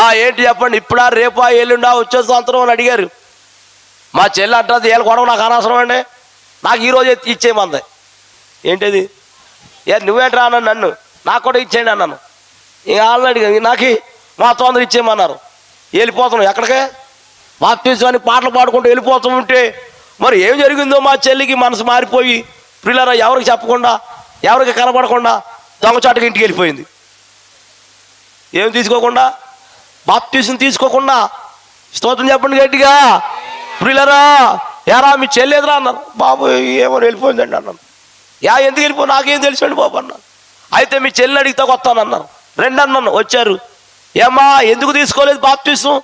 ఆ ఏంటి చెప్పండి? ఇప్పుడా రేపా ఎల్లుండా వచ్చే సంవత్సరం అని అడిగారు. మా చెల్లి అంటుంది ఏళ్ళు గొడవ నాకు అనవసరం అండి. నాకు ఈరోజు ఎత్తి ఇచ్చేయమంది. ఏంటిది? ఏ నువ్వేంట్రా అన్నాను నన్ను? నాకు కూడా ఇచ్చేయండి అన్నాను. ఇక ఆల్రెడీ అడిగాను నాకు? మా తొందర ఇచ్చేయమన్నారు. వెళ్ళిపోతున్నాం ఎక్కడికే? బాప్తీసాన్ని పాటలు పాడుకుంటూ వెళ్ళిపోతూ ఉంటే మరి ఏం జరిగిందో మా చెల్లికి మనసు మారిపోయి పిల్లరా ఎవరికి చెప్పకుండా ఎవరికి కనబడకుండా దొంగచాటుగా ఇంటికి వెళ్ళిపోయింది. ఏం తీసుకోకుండా? బాప్తీసం తీసుకోకుండా? స్తోత్రం చెప్పండి గట్టిగా. ప్రియులరా ఏరా మీ చెల్లేదురా అన్నారు. బాబు ఏమో వెళ్ళిపోయిందండి అన్నాను. యా ఎందుకు వెళ్ళిపో? నాకేం తెలుసండి బాబు అన్న అయితే మీ చెల్లి అడిగితే వస్తానన్నారు రెండు అన్నాను వచ్చారు. ఏమ్మా ఎందుకు తీసుకోలేదు బాప్తీసం?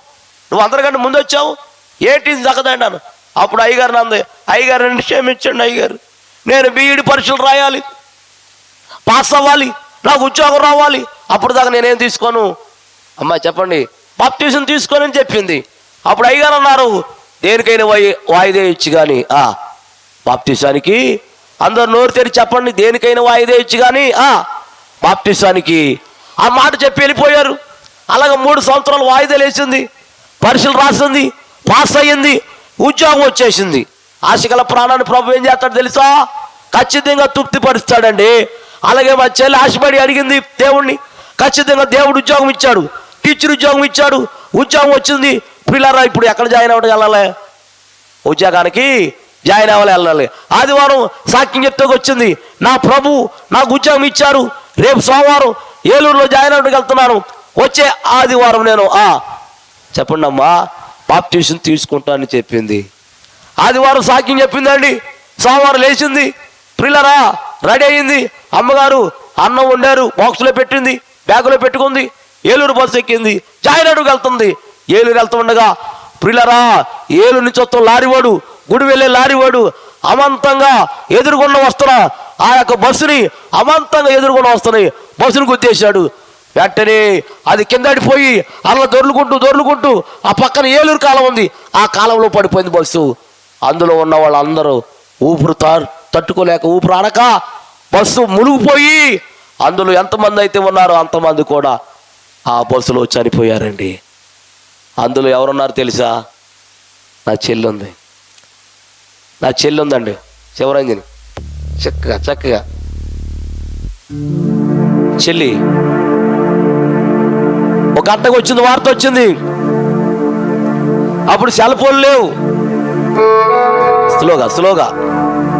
నువ్వు అందరికంటే ముందు వచ్చావు? ఏంటి చక్కదండి అన్నాను. అప్పుడు అయ్యగారు నంది అయ్యగారు నన్ను క్షమించండి అయ్యగారు. నేను బీఈడి పరీక్షలు రాయాలి. పాస్ అవ్వాలి. నాకు ఉద్యోగం రావాలి. అప్పుడు దాకా నేనేం తీసుకోను? అమ్మా చెప్పండి. బాప్టిజం తీసుకోని చెప్పింది. అప్పుడు అయ్యగారు అన్నారు దేనికైనా వాయి వాయిదే ఇచ్చి కానీ ఆ బాప్తీసానికి అందరు నోరు తెరిచి చెప్పండి దేనికైనా వాయిదే ఇచ్చి కానీ ఆ బాప్తీసానికి ఆ మాట చెప్పి వెళ్ళిపోయారు. అలాగే మూడు సంవత్సరాలు వాయిదాలు వేసింది పరీక్షలు రాసింది. పాస్ అయ్యింది. ఉద్యోగం వచ్చేసింది. ఆశగల ప్రాణాన్ని ప్రభు ఏం చేస్తాడు తెలుసా? ఖచ్చితంగా తృప్తిపరుస్తాడండి. అలాగే మా చెల్లి ఆశపడి అడిగింది దేవుణ్ణి. ఖచ్చితంగా దేవుడు ఉద్యోగం ఇచ్చాడు. టీచర్ ఉద్యోగం ఇచ్చాడు. ఉద్యోగం వచ్చింది. పిల్లరా ఇప్పుడు ఎక్కడ జాయిన్ అవ్వడం వెళ్ళాలి? ఉద్యోగానికి జాయిన్ అవ్వాలి వెళ్ళాలి. ఆదివారం సాక్ష్యం చెప్తే వచ్చింది నా ప్రభు నాకు ఉద్యోగం ఇచ్చారు. రేపు సోమవారం ఏలూరులో జాయిన్ అవ్వడానికి వెళ్తున్నాను. వచ్చే ఆదివారం నేను ఆ చెప్పండి అమ్మా బాప్టిషన్ తీసుకుంటానని చెప్పింది. ఆదివారం సాక్ష్యం చెప్పిందండి. సోమవారం లేచింది. ప్రిల్లరా రెడీ అయింది అమ్మగారు అన్నం వండారు బాక్స్లో పెట్టింది బ్యాగులో పెట్టుకుంది ఏలూరు బస్సు ఎక్కింది జాయినాడుకు వెళ్తుంది. ఏలూరు వెళ్తుండగా ప్రిల్లరా ఏలూరు నుంచి వస్తున్న లారీవాడు గుడి వెళ్ళే లారీవాడు అమంతంగా ఎదుర్కొన్న వస్తున్న ఆ యొక్క బస్సుని అమంతంగా ఎదురుకుండా వస్తున్నాయి బస్సును గుర్తేశాడు వెంటనే అది కిందడిపోయి అలా దొర్లుకుంటూ దొర్లుకుంటూ ఆ పక్కన ఏలూరు కాలం ఉంది. ఆ కాలంలో పడిపోయింది బస్సు. అందులో ఉన్న వాళ్ళందరూ ఊపిరి తా- తట్టుకోలేక ఊపిరి ఆడక బస్సు మునిగిపోయి అందులో ఎంతమంది అయితే ఉన్నారో అంతమంది కూడా ఆ బస్సులో చనిపోయారండి. అందులో ఎవరున్నారు తెలుసా? నా చెల్లి ఉంది నా చెల్లి ఉందండి శివరంజని. చక్కగా చక్కగా. చెల్లి ఒక గంటకు వచ్చింది వార్త వచ్చింది. అప్పుడు సెల్ ఫోన్లు లేవు. స్లోగా స్లోగా.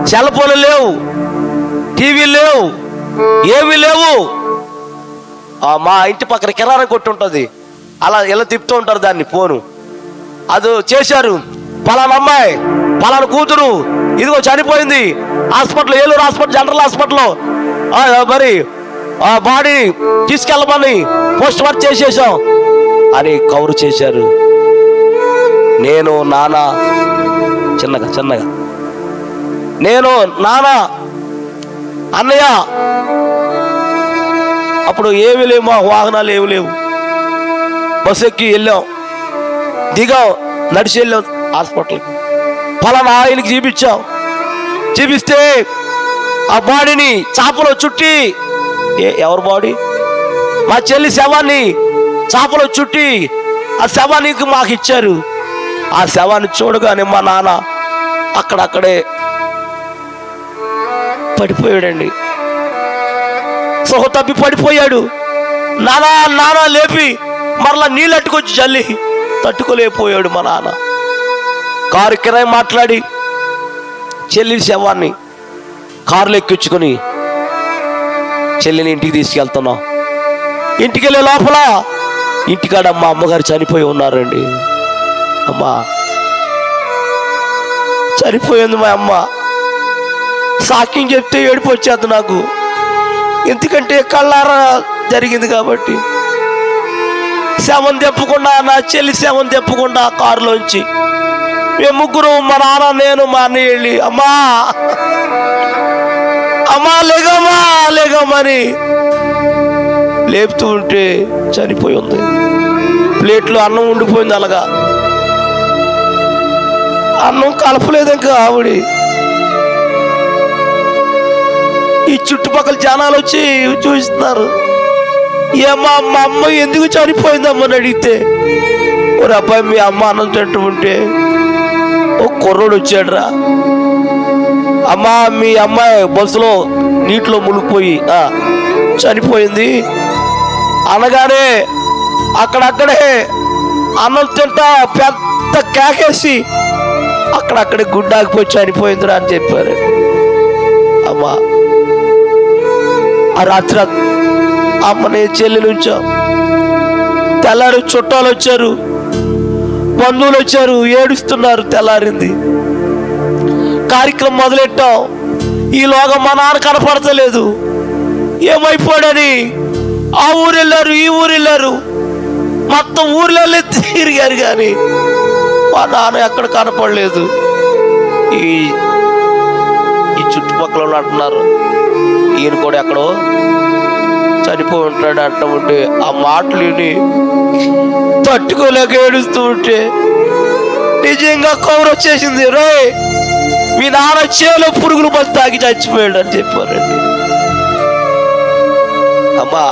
సెల్ ఫోన్లు లేవు. టీవీ లేవు ఏవి లేవు. మా ఇంటి పక్కన కిరాణా కొట్టు ఉంటుంది అలా ఇలా తిప్పుతూ ఉంటారు దాన్ని ఫోను. అది చేశారు. పలానా అమ్మాయి పలానా కూతురు ఇదిగో చనిపోయింది. హాస్పిటల్ ఏలూరు హాస్పిటల్ జనరల్ హాస్పిటల్లో. మరి ఆ బాడీ తీసుకెళ్ళమని పోస్ట్ మార్క్ చేసేసాం అని కవరు చేశారు. నేను నానా చిన్నగా చిన్నగా. నేను నానా అన్నయ్య అప్పుడు ఏమి లేవు మా వాహనాలు ఏమి లేవు. బస్సు ఎక్కి వెళ్ళాం. దిగాం నడిచి వెళ్ళాం హాస్పిటల్కి. ఫలానా ఆయనకి చూపించాం. చూపిస్తే ఆ బాడీని చాపలో చుట్టి ఏ ఎవరి బాడీ? మా చెల్లి శవాన్ని చాపలో చుట్టి ఆ శవానికి మాకు ఇచ్చారు. ఆ శవాన్ని చూడగానే మా నాన్న అక్కడక్కడే పడిపోయాడండి. సొహ తప్పి పడిపోయాడు. నానా నానా లేపి మరలా నీళ్ళట్టుకొచ్చి చల్లి తట్టుకోలేకపోయాడు మా నాన్న. కారు కిరాయి మాట్లాడి చెల్లి శవాన్ని కారులో ఎక్కించుకొని చెల్లిని ఇంటికి తీసుకెళ్తున్నాం. ఇంటికి వెళ్ళే లోపల ఇంటికాడ మా అమ్మగారు చనిపోయి ఉన్నారండి. అమ్మా చనిపోయింది మా అమ్మ. సాక్ష్యం చెప్తే ఏడుపు వచ్చేది నాకు. ఎందుకంటే కళ్ళారా జరిగింది కాబట్టి. శవం తెప్పకుండా నా చెల్లి శవం తెప్పకుండా కారులోంచి. మేము ముగ్గురు మా నాన్న నేను మా అన్నయ్య వెళ్ళి అమ్మా అమ్మా లేగమ్మా లేగమ్మని లేపుతూ ఉంటే చనిపోయి ఉంది. ప్లేట్లో అన్నం ఉండిపోయింది అలాగా. అన్నం కలపలేదు ఇంకా ఆవిడ. ఈ చుట్టుపక్కల జనాలు వచ్చి చూస్తున్నారు. ఏమ్మా మా అమ్మ ఎందుకు చనిపోయిందమ్మని అడిగితే ఓ అబ్బాయి మీ అమ్మ అన్నం తింటూ ఉంటే ఓ కుర్రోడు వచ్చాడురా. అమ్మా మీ అమ్మాయి బస్సులో నీటిలో మునిగిపోయి చనిపోయింది. అనగానే అక్కడక్కడే అన్నం తింటా పెద్ద కేకేసి అక్కడక్కడే గుడ్డాకిపోయి చనిపోయిందిరా అని చెప్పారు. అమ్మా ఆ రాత్రి అమ్మని చెల్లెలు ఉంచాం తెల్లారి చుట్టాలు వచ్చారు. బంధువులు వచ్చారు. ఏడుస్తున్నారు తెల్లారింది. కార్యక్రమం మొదలెట్టాం. ఈలోగా మా నాన్న కనపడతలేదు. ఏమైపోయాడని ఆ ఊరు వెళ్ళారు ఈ ఊరు వెళ్ళారు మొత్తం ఊర్లలో తిరిగారు కానీ మా నాన్న ఎక్కడ కనపడలేదు. ఈ ఈ చుట్టుపక్కల ఉన్నట్టున్నారు ఈయన కూడా ఎక్కడో చనిపో ఉంటాడు అంటూ ఉంటే ఆ మాటలు విని తట్టుకోలేక ఏడుస్తూ ఉంటే నిజంగా కౌరు వచ్చేసింది. రే మీ నాన్న చేలో పురుగులు మంది తాగి చచ్చిపోయాడు అని చెప్పారండి. అమ్మా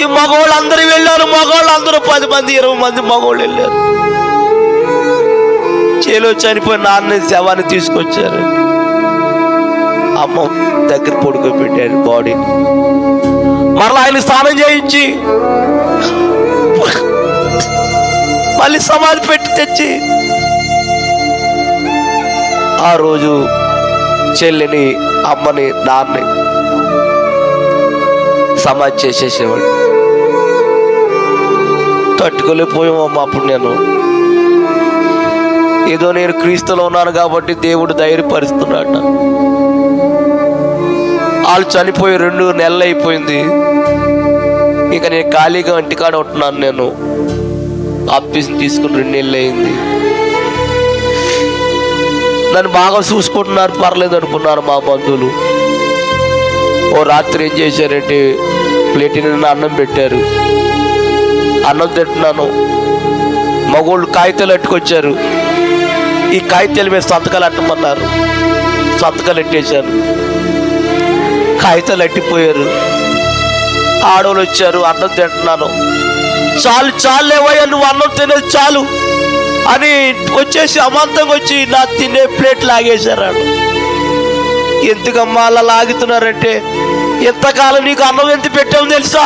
ఈ మగవాళ్ళు అందరూ వెళ్ళారు. మగవాళ్ళు అందరూ పది మంది ఇరవై మంది మగవాళ్ళు వెళ్ళారు. చేలో చనిపోయిన నాన్న శవాన్ని తీసుకొచ్చారు అమ్మ దగ్గర పడుకోబెట్టారు బాడీని మరలా ఆయన స్నానం చేయించి మళ్ళీ సమాధి పెట్టి తెచ్చి ఆ రోజు చెల్లిని అమ్మని నాన్నని సమాధి చేసేసేవాడు. తట్టుకోలేకపోయామమ్మా అప్పుడు నేను. ఏదో నేను క్రీస్తులో ఉన్నాను కాబట్టి దేవుడు ధైర్యపరుస్తున్నాడు వాళ్ళు చనిపోయి రెండు నెలలు అయిపోయింది. ఇక నేను ఖాళీగా ఇంటికాడ ఉంటున్నాను నేను. ఆఫీస్ తీసుకుని రెండు నెలలు అయింది. నన్ను బాగా చూసుకుంటున్నారు పర్లేదు అనుకున్నారు మా బంధువులు. ఓ రాత్రి ఏం చేశారంటే ప్లేట్ నిన్న అన్నం పెట్టారు. అన్నం తింటున్నాను. మగోళ్ళు కాగితాలు అట్టుకొచ్చారు. ఈ కాగితాల మీద సంతకాలు అట్టమన్నారు. సంతకాలు ఎట్టేశారు కాగితాలు అట్టిపోయారు. ఆడవాళ్ళు వచ్చారు అన్నం తింటున్నాను. చాలు చాలు లేవయ్యా నువ్వు అన్నం తినేది చాలు అని వచ్చేసి అమాంతంగా వచ్చి నా తినే ప్లేట్ లాగేశారు ఎందుకమ్మా అలా లాగుతున్నారంటే ఎంతకాలం నీకు అన్నం ఎంత పెట్టావు తెలుసా?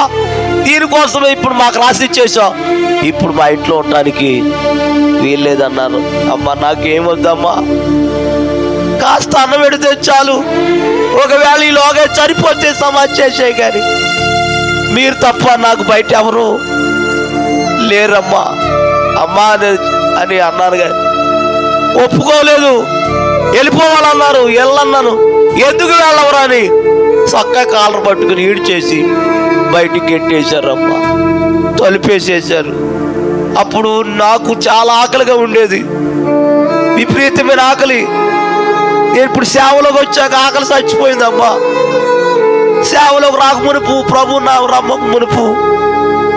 దీనికోసమే ఇప్పుడు మాకు రాసి ఇచ్చేసావు ఇప్పుడు మా ఇంట్లో ఉండడానికి వీల్లేదన్నాను. అమ్మా నాకేం వద్దమ్మా? కాస్త అన్నం పెడితే చాలు. ఒకవేళ ఈలోగా చనిపోతే సమాచేసే కానీ మీరు తప్ప నాకు బయట ఎవరు లేరమ్మా. అమ్మా అని అని అన్నాను కానీ ఒప్పుకోలేదు. వెళ్ళిపోవాలన్నారు. వెళ్ళన్నాను ఎందుకు వెళ్ళవరా అని. చక్క కాలర్ పట్టుకుని ఈడు చేసి బయటికి గెట్టేశారమ్మా తలుపేసేసారు అప్పుడు నాకు చాలా ఆకలిగా ఉండేది. విపరీతమైన ఆకలి. నేను ఇప్పుడు సేవలోకి వచ్చాక ఆకలి చచ్చిపోయిందమ్మా. సేవలోకి రాక మునుపు ప్రభు నా రమ్మకు మునుపు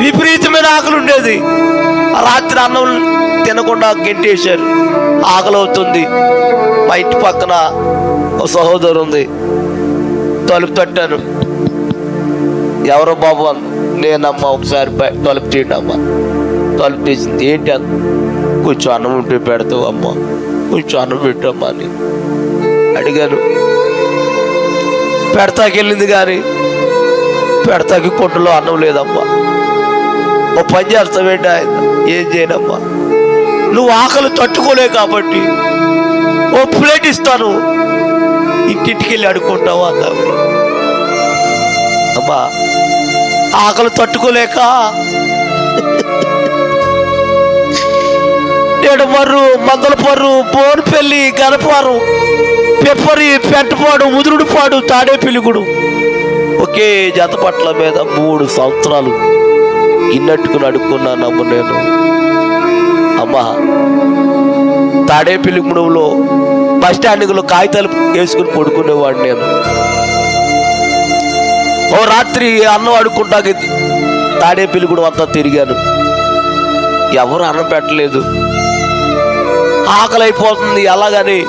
విపరీతమైన ఆకలి ఉండేది. రాత్రి అన్నం తినకుండా గెంటేశారు. ఆకలి అవుతుంది. మా ఇంటి పక్కన ఒక సహోదరు ఉంది. తలుపు తట్టాను. ఎవరో బాబు అన్న నేనమ్మా ఒకసారి తలుపు తీయండి అమ్మా. తలుపు తీసింది. ఏంటి కొంచెం అన్నం ఉంటే పెడతావు అమ్మా కొంచెం అన్నం పెట్టమ్మా అని. అడిగాను. పెడతాకి వెళ్ళింది కానీ పెడతాకి కొట్టులో అన్నం లేదమ్మా. ఓ పని చేస్తావేంటి ఆయన? ఏం చేయనమ్మా. నువ్వు ఆకలి తట్టుకోలే కాబట్టి ఓ ప్లేట్ ఇస్తాను. ఇంటింటికి వెళ్ళి అడుక్కుంటావా అన్నావు అమ్మా ఆకలి తట్టుకోలేక నేడు మర్రు మందల పర్రు బోనుపల్లి గనపారం పెప్పరి పెట్టపాడు ముదురుడుపాడు తాడే పిలుగుడు. ఒకే జత పట్ల మీద మూడు సంవత్సరాలు గిన్నెట్టుకుని అడుక్కున్నాను అమ్మ నేను. అమ్మా తాడే పిలుగుడులో బస్ స్టాండింగ్లో కాగితాలు వేసుకుని పడుకునేవాడు నేను. ఓ రాత్రి అన్నం అడుక్కుంటాక తాడే పిలుగుడు అంతా తిరిగాను. ఎవరు అన్నం పెట్టలేదు. ఆకలి అయిపోతుంది ఎలాగని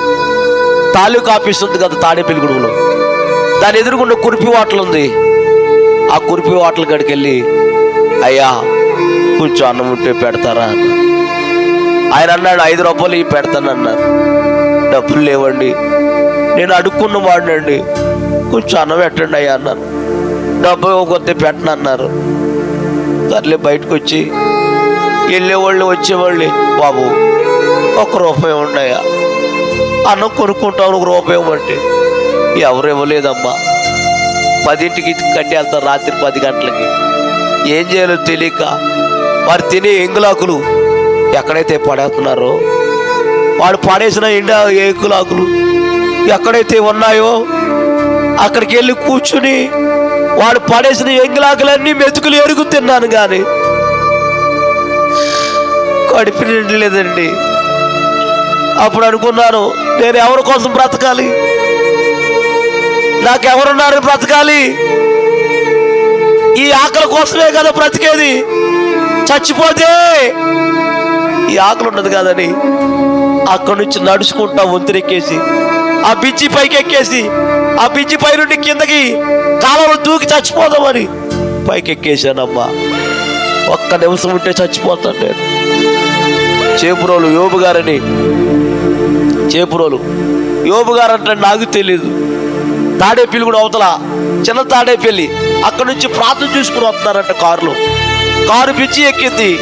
తాలూకు ఆఫీస్ ఉంది కదా తాడేపల్లిగూడెంలో దాని ఎదురుగుండా కురిపి వాటలు ఉంది. ఆ కురిపి వాటల కాడికి వెళ్ళి అయ్యా కొంచెం అన్నం ఉంటే పెడతారా? అన్న ఆయన అన్నాడు ఐదు రూపాయలు ఇవి పెడతానన్నారు డబ్బులు లేవండి. నేను అడుక్కున్న వాడినండి. కొంచెం అన్నం పెట్టండి అయ్యా అన్నాను డబ్బు కొద్ది పెట్టనన్నారు సర్లే బయటకు వచ్చి వెళ్ళేవాళ్ళు వచ్చేవాళ్ళు. బాబు ఒక రూపాయి ఉన్నాయా అన్నం కొనుక్కుంటాను ఒక రూపాయి ఇవ్వండి ఎవరు ఇవ్వలేదమ్మా పదింటికి కట్టి వెళ్తారు రాత్రి పది గంటలకి. ఏం చేయాలో తెలియక వారు తినే ఎంగులాకులు ఎక్కడైతే పడేస్తున్నారో వాడు పడేసిన ఎండా ఏకులాకులు ఎక్కడైతే ఉన్నాయో అక్కడికి వెళ్ళి కూర్చుని వాడు పడేసిన ఎంగులాకులన్నీ మెతుకులు ఎరుగు తిన్నాను కానీ కడిపి లేదండి అప్పుడు అనుకున్నాను నేను ఎవరి కోసం బ్రతకాలి? నాకెవరున్నారు బ్రతకాలి? ఈ ఆకలి కోసమే కదా బ్రతికేది? చచ్చిపోతే ఈ ఆకలి ఉండదు కదని అక్కడి నుంచి నడుచుకుంటా వంతురెక్కేసి ఆ బిజ్జి పైకి ఎక్కేసి ఆ బిజ్జి పై నుండి కిందకి కాలంలో దూకి చచ్చిపోదామని పైకి ఎక్కేసానమ్మా ఒక్క నిమిషం ఉంటే చచ్చిపోతాను నేను. చేపురోలు యోబు గారని చేపురోలు. యోబు గారు అంటే నాకు తెలియదు తాడేపల్లి కూడా అవతల చిన్న తాడేపల్లి. అక్కడ నుంచి ప్రాంతం చూసుకుని వస్తున్నారంట కారులో. కారు పిచ్చి ఎక్కింది.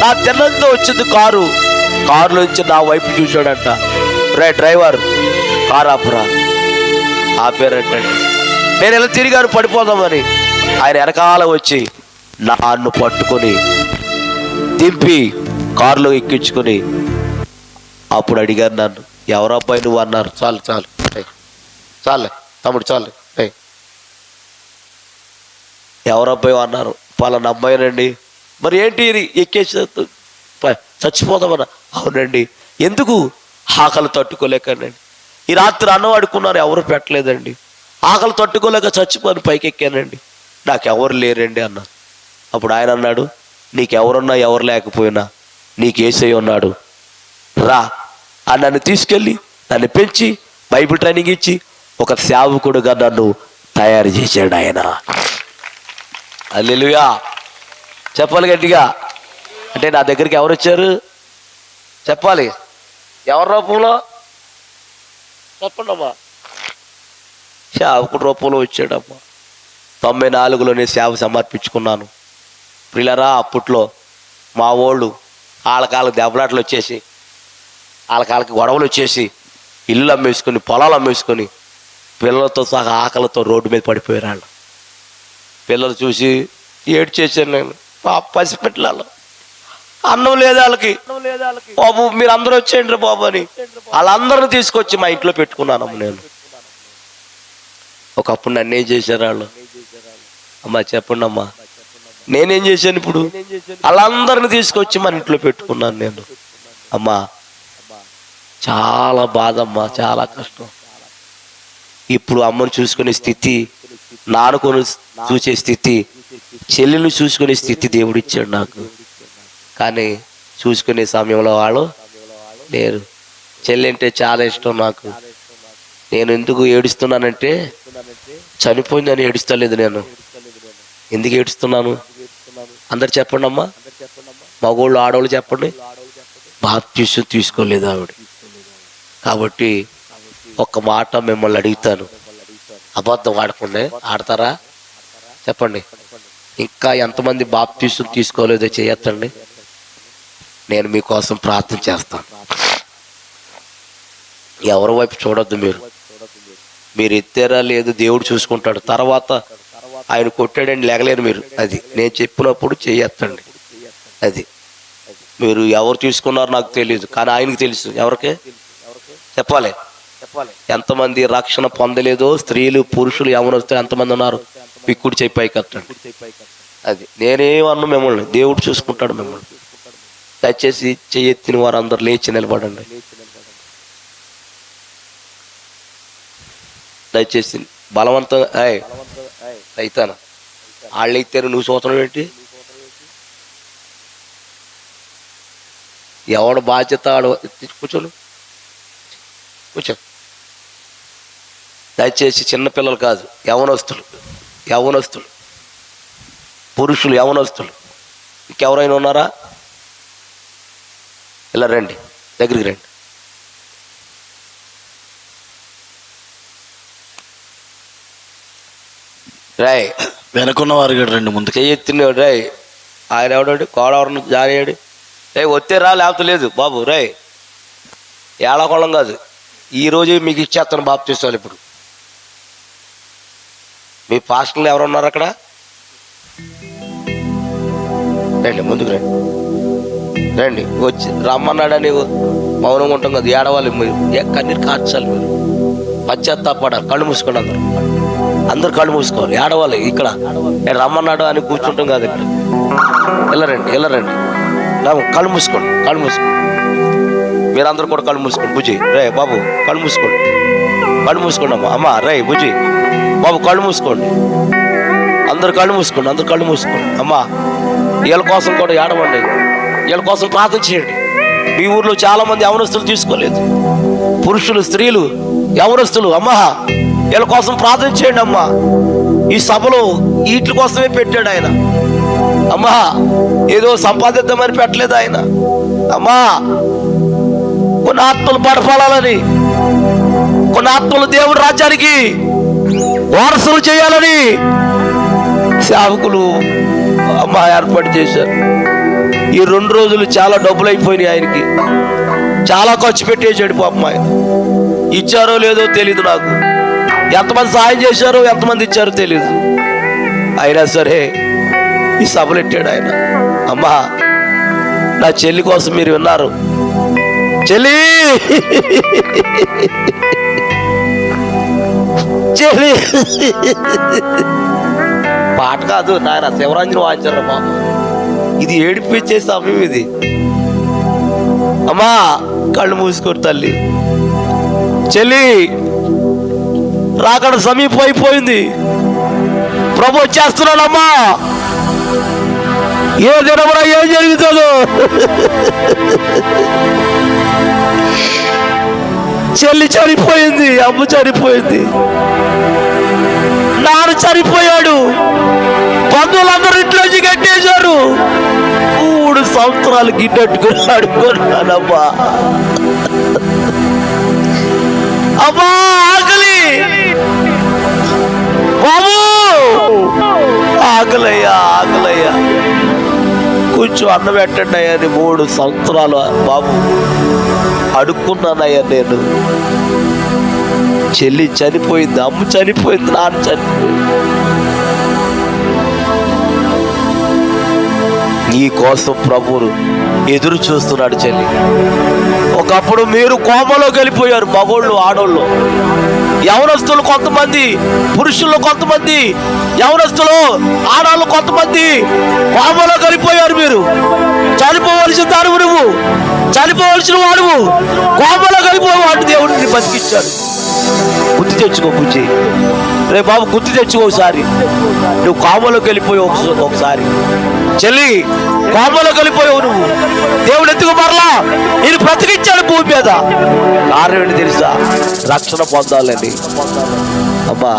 నా తిన్నంతో వచ్చింది కారు. కారులో నుంచి నా వైపు చూశాడంట. రే డ్రైవర్ కారు ఆపురా. ఆపారంటండి నేను ఎలా తిరిగాను పడిపోదామని. ఆయన వెనకాల వచ్చి నాన్ను పట్టుకొని దింపి కారులో ఎక్కించుకొని అప్పుడు అడిగారు నన్ను. ఎవరో అబ్బాయి నువ్వు అన్నారు. చాలు చాలు. చాలే. తమ్ముడు చాలు. ఎవరో ఎవరు అబ్బాయి అన్నారు. పలానా అమ్మాయినండి మరి ఏంటి ఎక్కేసి చచ్చిపోదామన్నా. అవునండి. ఎందుకు? ఆకలి తట్టుకోలేకండి. ఈ రాత్రి అన్నం అడుక్కున్నారు ఎవరు పెట్టలేదండి. ఆకలి తట్టుకోలేక చచ్చిపోని పైకి ఎక్కానండి నాకు ఎవరు లేరండి అన్నారు. అప్పుడు ఆయన అన్నాడు నీకెవరున్నా ఎవరు లేకపోయినా నీకు ఉన్నాడు. రా ఆ నన్ను తీసుకెళ్ళి నన్ను పెంచి బైబిల్ ట్రైనింగ్ ఇచ్చి ఒక సేవకుడుగా నన్ను తయారు చేశాడు ఆయన. అల్లెలుగా చెప్పాలి గట్టిగా. అంటే నా దగ్గరికి ఎవరు వచ్చారు? చెప్పాలి. ఎవరి రూపంలో? చెప్పండమ్మా సేవకుడు రూపంలో వచ్చాడమ్మా. తొంభై నాలుగులోనే సేవ సమర్పించుకున్నాను. పిల్లరా అప్పట్లో మా వాళ్ళు వాళ్ళకాళ్ళకి దెబ్బలాట్లు వచ్చేసి వాళ్ళకి గొడవలు వచ్చేసి ఇల్లు అమ్మేసుకొని పొలాలు అమ్మేసుకొని పిల్లలతో సహా ఆకలితో రోడ్డు మీద పడిపోయారు వాళ్ళు. పిల్లలు చూసి ఏడు చేశాను నేను. పాప అన్నం లేదు వాళ్ళకి. బాబు మీరు అందరూ వచ్చేయండి బాబు అని వాళ్ళందరిని తీసుకొచ్చి మా ఇంట్లో పెట్టుకున్నానమ్మ నేను. ఒకప్పుడు నన్ను ఏం చేశారు వాళ్ళు? అమ్మా చెప్పండి అమ్మా. నేనేం చేశాను ఇప్పుడు? వాళ్ళందరిని తీసుకొచ్చి మన ఇంట్లో పెట్టుకున్నాను నేను. అమ్మా చాలా బాధమ్మా చాలా కష్టం. ఇప్పుడు అమ్మను చూసుకునే స్థితి నానుకొని చూసే స్థితి చెల్లెలు చూసుకునే స్థితి దేవుడు ఇచ్చాడు నాకు. కానీ చూసుకునే సమయంలో వాళ్ళు లేరు. చెల్లి అంటే చాలా ఇష్టం నాకు. నేను ఎందుకు ఏడుస్తున్నానంటే చనిపోయిందని ఏడుస్తలేదు నేను. ఎందుకు ఏడుస్తున్నాను? అందరు చెప్పండి అమ్మా మగోళ్ళు ఆడవాళ్ళు చెప్పండి. బాప్తీసం తీసుకోలేదు ఆవిడ. కాబట్టి ఒక మాట మిమ్మల్ని అడుగుతాను. అబద్ధం ఆడకుండా ఆడతారా? చెప్పండి. ఇంకా ఎంతమంది బాప్తీసం తీసుకోలేదో చేయొచ్చండి. నేను మీకోసం ప్రార్థన చేస్తాను. ఎవరి వైపు చూడొద్దు మీరు. మీరు ఎత్తారా లేదు దేవుడు చూసుకుంటాడు. తర్వాత ఆయన కొట్టాడని లేగలేరు మీరు. అది నేను చెప్పినప్పుడు చేయొత్తండి అది. మీరు ఎవరు తీసుకున్నారో నాకు తెలియదు. కానీ ఆయనకు తెలుసు. ఎవరికి? చెప్పాలి. ఎంతమంది రక్షణ పొందలేదో స్త్రీలు పురుషులు ఎవరు ఎంతమంది ఉన్నారు? పిక్కుడు చెప్పాయి కట్టండి అది. నేనేమన్నా మిమ్మల్ని? దేవుడు చూసుకుంటాడు మిమ్మల్ని. దయచేసి చెయ్యెత్తిన వారందరూ లేచి నిలబడండి. దయచేసి బలవంతం అయితాను వాళ్ళు ఇచ్చారు నువ్వు చూసడం ఏంటి? ఎవడు బాధ్యత ఆడు కూర్చోను. కూర్చో. దయచేసి చిన్నపిల్లలు కాదు యవనస్తులు యవనస్తులు పురుషులు యవనస్తులు. ఇంకెవరైనా ఉన్నారా? ఇలా రండి దగ్గరికి రండి. రాయ్. వెనకున్న వారు కూడా రెండు ముందుకు. చెయ్యెత్తినాడు రాయ్. ఆయన ఎవడాడు? కోడవరం జారి అయ్యాడు. రే వస్తే రా లేకపోతే లేదు. బాబు రే ఏళ్ళకొళ్ళం కాదు. ఈ రోజే మీకు ఇచ్చేస్తాను బాబు చేస్తాను ఇప్పుడు. మీ పాస్టర్లు ఎవరు ఉన్నారు అక్కడ? రండి ముందుకు రండి. రండి వచ్చి రమ్మన్నాడని మౌనంగా ఉంటాం కదా ఏడవాలి మీరు. కన్నీరు కార్చాలి మీరు. పశ్చాత్తాపడాలి కళ్ళు మూసుకోండి అందరూ. అందరు కళ్ళు మూసుకోవాలి ఏడవాలి ఇక్కడ. నేను రమ్మన్నాడు అని కూర్చుంటాం కాదు ఇక్కడ. వెళ్ళరండి వెళ్ళరండి. కళ్ళు మూసుకోండి కళ్ళు మూసుకోండి. మీరందరూ కూడా కళ్ళు మూసుకోండి బుజ్జి. రే బాబు కళ్ళు మూసుకోండి. కళ్ళు మూసుకోండి అమ్మా. అమ్మ రే బుజ్జి. బాబు కళ్ళు మూసుకోండి. అందరు కళ్ళు మూసుకోండి అందరు కళ్ళు మూసుకోండి. అమ్మా వీళ్ళ కోసం కూడా ఏడవండి. వీళ్ళ కోసం ప్రార్థన చేయండి. మీ ఊర్లో చాలా మంది యవనస్తులు తీసుకోలేదు. పురుషులు స్త్రీలు యవనస్తులు అమ్మ వీళ్ళ కోసం ప్రార్థన చేయండి అమ్మా. ఈ సభలో వీటి కోసమే పెట్టాడు ఆయన. అమ్మా ఏదో సంపాదిద్దామని పెట్టలేదు ఆయన. అమ్మా కొన్ని ఆత్మలు పడపడాలని కొన్ని ఆత్మలు దేవుడు రాజ్యానికి వారసులు చేయాలని సేవకులు అమ్మ ఏర్పాటు చేశారు. ఈ రెండు రోజులు చాలా డబ్బులు అయిపోయినాయి ఆయనకి. చాలా ఖర్చు పెట్టేసాడు పాపం ఆయన. ఇచ్చారో లేదో తెలీదు నాకు. ఎంతమంది సహాయం చేశారో ఎంతమంది ఇచ్చారో తెలీదు. అయినా సరే ఈ సభలు ఎట్టాడు ఆయన? అమ్మా నా చెల్లి కోసం మీరు విన్నారు. చెలి. చెలి. పాట కాదు నాయన శివరాంజన వాయించారు మా ఇది ఏడిపించే సమయం ఇది. అమ్మా కళ్ళు మూసుకోరు తల్లి. చెల్లి రాకడ సమీపం అయిపోయింది. ప్రభు వచ్చేస్తున్నాడమ్మా ఏ దినమున ఏం జరుగుతుందో? చెల్లి చనిపోయింది అమ్మ చనిపోయింది. నాన్న చనిపోయాడు. బంధువులందరూ ఇంట్లోంచి కట్టేశారు. మూడు సంవత్సరాలు గిన్నెట్టుకుని అడుకున్నానమ్మా అమ్మా ఆకలి. బాబు. ఆకలయ్యా ఆకలయ్యా. కొంచెం అన్నం పెట్టండి అయ్యా మూడు సంవత్సరాలు బాబు. అడుక్కున్నానయ్యా నేను. చెల్లి చనిపోయింది అమ్మ చనిపోయింది నాన్న చనిపోయింది. నీ కోసం ప్రభువును ఎదురు చూస్తున్నాడు చెల్లి. ఒకప్పుడు మీరు కోమలో వెళ్ళిపోయారు మగోళ్ళు ఆడోళ్ళు. యవనస్తులు కొంతమంది పురుషులు కొంతమంది యవనస్తులు ఆడాళ్ళు కొంతమంది కోమలో కలిపోయారు మీరు. చనిపోవలసిన దానివు నువ్వు చనిపోవలసిన వాడువు కోమలో కలిపోవాడు దేవుడిని బతికిచ్చాడు. గుర్తు తెచ్చుకో బుజ్జి. రే బాబు గుర్తు తెచ్చుకో ఒకసారి. నువ్వు కామలోకి వెళ్ళిపోయావు ఒకసారి. చెల్లి కోమలోకి వెళ్ళిపోయావు నువ్వు. దేవుడు ఎందుకు మరలా? నేను బ్రతికించాడు భూమి మీద. కారణం ఏంటి తెలుసా? రక్షణ పొందాలని. అబ్బా.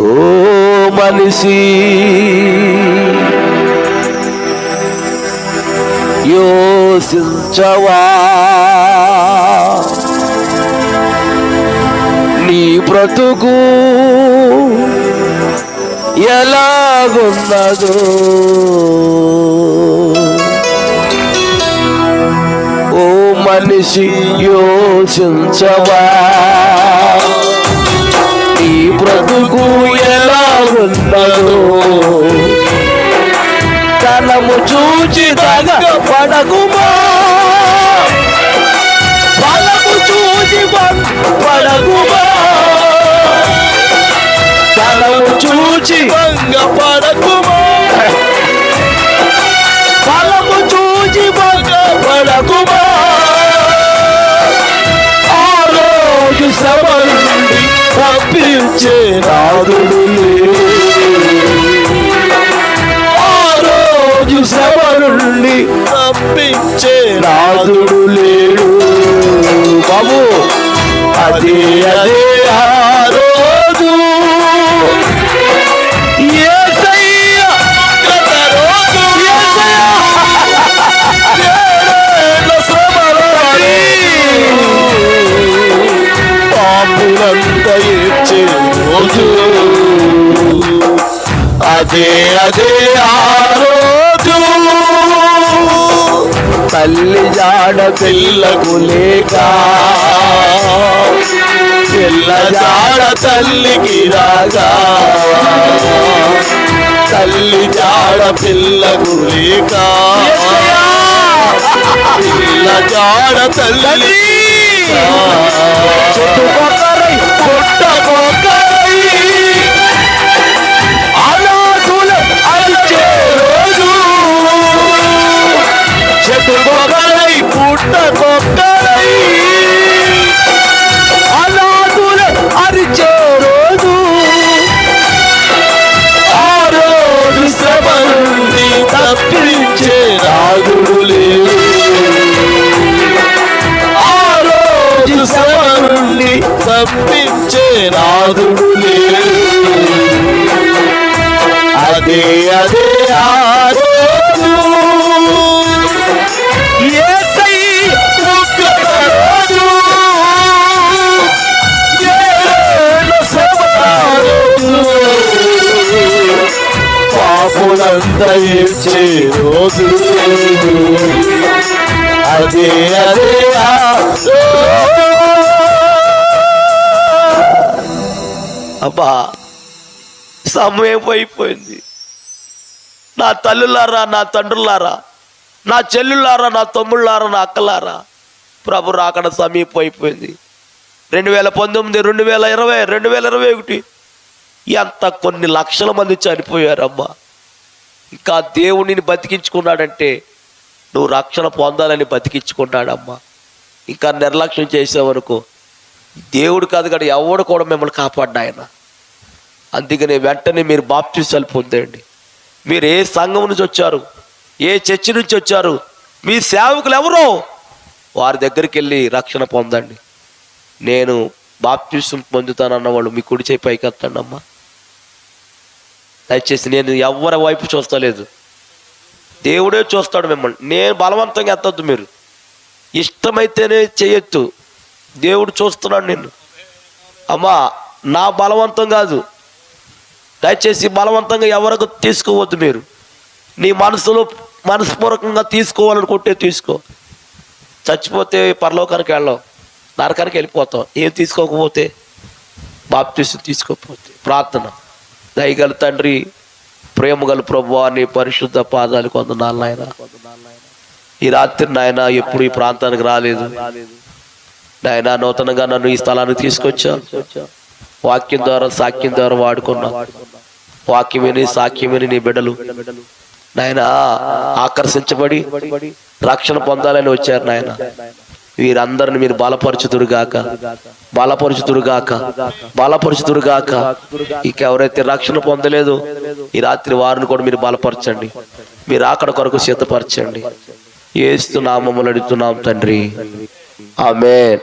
ఓ మనిషి. యోసించవా? బ్రతుకు ఎలాగున్నదో. ఓ మనిషి యోచించవా? నీ బ్రతుకు ఎలాగున్నదో. తనము చూచి తగ పడకుమా? చూచి. భంగ ఫలము చూచి భంగ ఆ రోజు సభ నుండి తప్పించే ఆ రోజు శ్రమ నుండి తప్పించే లేడు బాబు అదే అదే. అదే అదే ఆ రోజు తల్లి జాడ పిల్లకు లేక పిల్ల జాడ తల్లికి రాగా తల్లి జాడ పిల్లకు లేక పిల్ల జాడ తల్లి చుట్టుపక్కల పాపులంతా రోజు. అదే అదే అబ్బా సమయం అయిపోయింది. నా తల్లులారా నా తండ్రులారా నా చెల్లులారా నా తమ్ముళ్ళారా నా అక్కలారా ప్రభు రాకడ సమీపం అయిపోయింది. రెండు వేల పంతొమ్మిది రెండు వేల ఇరవై రెండు వేల ఇరవై ఒకటి ఎంత కొన్ని లక్షల మంది చనిపోయారమ్మా. ఇంకా దేవుడిని బతికించుకున్నాడంటే నువ్వు రక్షణ పొందాలని బతికించుకున్నాడమ్మా. ఇంకా నిర్లక్ష్యం చేసేవరకు దేవుడు కాదు కాదు ఎవడు కూడా మిమ్మల్ని కాపాడిన అందుకని వెంటనే మీరు బాప్టిసాలు పొందండి. మీరు ఏ సంఘం నుంచి వచ్చారు ఏ చర్చి నుంచి వచ్చారు మీ సేవకులు ఎవరో వారి దగ్గరికి వెళ్ళి రక్షణ పొందండి. నేను బాప్తిసం పొందుతానన్న వాళ్ళు మీ కుడి చేయి పైకి ఎత్తండి అమ్మా దయచేసి నేను ఎవరి వైపు చూస్తలేదు. దేవుడే చూస్తాడు మిమ్మల్ని. నేను బలవంతంగా ఎత్తద్దు మీరు. ఇష్టమైతేనే చేయొద్దు. దేవుడు చూస్తున్నాడు నిన్ను. అమ్మా నా బలవంతం కాదు. దయచేసి బలవంతంగా ఎవరికి తీసుకోవద్దు మీరు. నీ మనసులో మనస్పూర్వకంగా తీసుకోవాలనుకుంటే తీసుకో. చచ్చిపోతే పరలోకానికి వెళ్ళాం నరకానికి వెళ్ళిపోతాం ఏం తీసుకోకపోతే? బాప్తీసు తీసుకోకపోతే. ప్రార్థన. దయగల తండ్రి ప్రేమ గల ప్రభు నీ పరిశుద్ధ పాదాలు కొందనాలు నాయన. ఈ రాత్రి నాయన ఎప్పుడు ఈ ప్రాంతానికి రాలేదు. నాయన నూతనంగా నన్ను ఈ స్థలానికి తీసుకొచ్చా? వాక్యం ద్వారా సాక్యం ద్వారా వాడుకున్నా. వాక్యమేని సాక్యమేని నీ బిడ్డలు. నాయన ఆకర్షించబడి రక్షణ పొందాలని వచ్చారు నాయన. వీరందరిని మీరు బలపరచుదురుగాక. బలపరచుదురుగాక. బలపరచుదురుగాక. ఇక ఎవరైతే రక్షణ పొందలేదు ఈ రాత్రి వారిని కూడా మీరు బలపరచండి. మీరు అక్కడ కొరకు సిద్ధపరచండి. ఏస్తు అడుగుతున్నాం తండ్రి. ఆమె